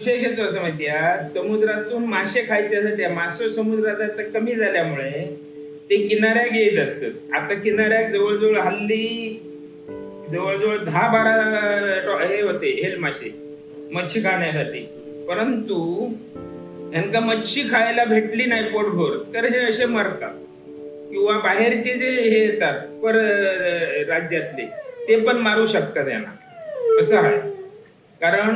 विषय घेतो असं माहिती समुद्रातून मासे खायच्यासाठी मासे समुद्रात आता कमी झाल्यामुळे ते किनाऱ्याक येत असतात. आता किनाऱ्याक जवळजवळ हल्ली जवळजवळ दहा बारा हे होते हेल मासे मच्छी खाण्यासाठी. परंतु यांना मच्छी खायला भेटली नाही पोटभर तर हे असे मरतात. किंवा बाहेरचे जे हे येतात पर राज्यातले ते पण मारू शकतात यांना. असं आहे. कारण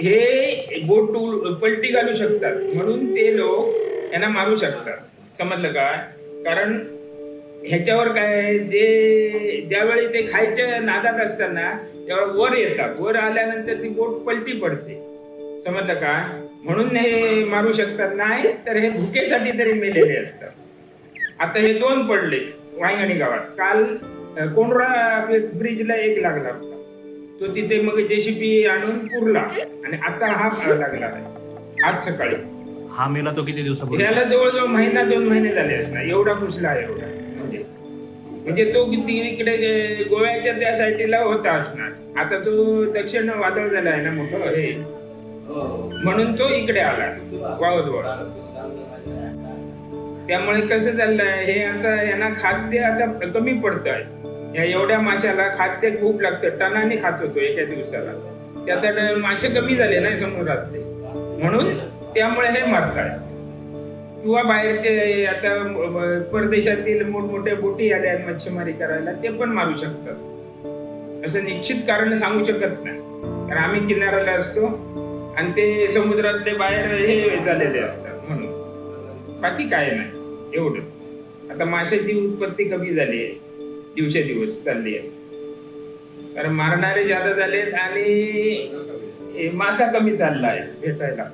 हे बोट टू पलटी घालू शकतात. म्हणून ते लोक यांना मारू शकतात. समजलं का? कारण ह्याच्यावर काय जे ज्यावेळी ते खायच्या नादात असताना त्यावेळी वर येतात. वर आल्यानंतर ती बोट पलटी पडते. समजलं का? म्हणून हे मारू शकतात. नाही तर हे भुकेसाठी तरी मेलेले असतात. आता हे दोन पडले वायंगणी गावात. काल कोंडरा ब्रिजला एक लागला. होता तो तिथे मग जेसीबी आणून पुरला. आणि आता हा लागला आहे. आज सकाळी. हा मेला तो किती दिवसापूर्वी? याला जवळजवळ महिना दोन महिने झाले असणार. एवढा पुसला आहे एवढा. म्हणजे म्हणजे तो किती इकडे गोव्याच्या त्या साईडला होता असणार. आता तो दक्षिण वादळ झाला आहे ना मोठं हे. म्हणून तो इकडे आला. वावदवळ त्यामुळे कसं चाललंय? हे आता यांना खाद्य आता कमी पडत आहे या एवढ्या माशाला खाद्य खूप लागतं. टनाने खात होतो एका दिवसाला. त्यात आता मासे कमी झाले ना समुद्रातले. म्हणून त्यामुळे हे मरताय किंवा बाहेरचे आता परदेशातील मोठमोठ्या बोटी आल्या आहेत मच्छीमारी करायला ते पण मारू शकतात. असं निश्चित कारण सांगू शकत नाही. कारण आम्ही किनाऱ्याला असतो आणि ते समुद्रातले बाहेर हे झालेले असतात म्हणून. बाकी काय नाही. एवढं. आता माशाची उत्पत्ती कमी झाली आहे. दिवसेदिवस चालली आहे कारण मारणारे जादा झालेत आणि मासा कमी चालला आहे भेटायला.